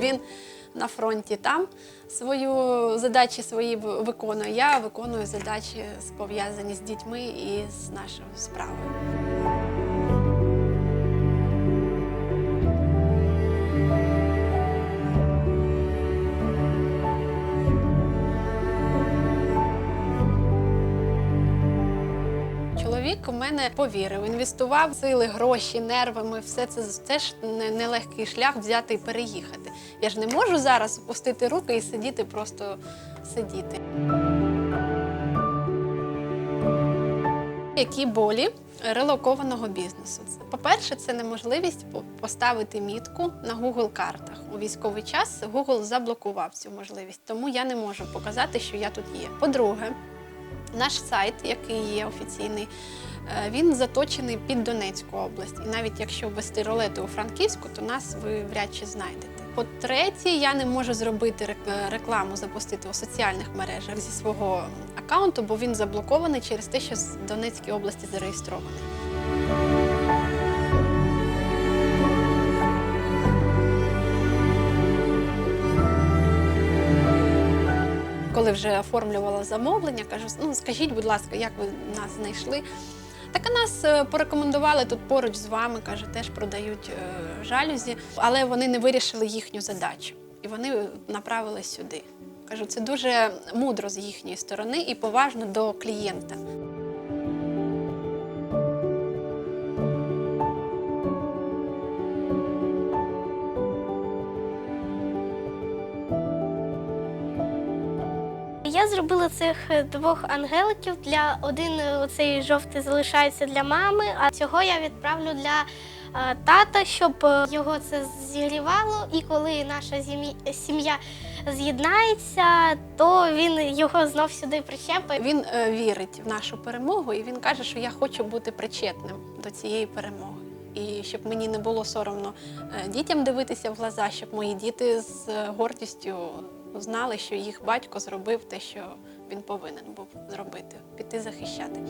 Він на фронті там свою задачі свої виконує. Я виконую задачі пов'язані з дітьми і з нашою справою. Чоловік у мене повірив, інвестував сили, гроші, нервами. Все це теж не- нелегкий шлях взяти і переїхати. Я ж не можу зараз опустити руки і сидіти, просто сидіти. Які болі релокованого бізнесу? Це, По-перше, це неможливість по- поставити мітку на Google картах. У військовий час Google заблокував цю можливість, тому я не можу показати, що я тут є. По-друге, наш сайт, який є офіційний, е, він заточений під Донецьку область. І навіть якщо ввести ролети у Франківську, то нас ви вряд чи знайдете. По-третє, я не можу зробити рек- рекламу, запустити у соціальних мережах зі свого аккаунту, бо він заблокований через те, що з Донецької області зареєстрований. Коли вже оформлювала замовлення, кажу: ну скажіть, будь ласка, як ви нас знайшли? Так нас е, порекомендували тут поруч з вами, каже, теж продають е, жалюзі, але вони не вирішили їхню задачу. І вони направили сюди. Кажу, це дуже мудро з їхньої сторони і поважно до клієнта. Я зробила цих е, двох ангеликів. Для один е, оцей жовтий залишається для мами, а цього я відправлю для е, тата, щоб його це зігрівало. І коли наша сім'я з'єднається, то він його знов сюди причепить. Він вірить в нашу перемогу, і він каже, що я хочу бути причетним до цієї перемоги. І щоб мені не було соромно дітям дивитися в глаза, щоб мої діти з гордістю знали, що їх батько зробив те, що він повинен був зробити піти захищати.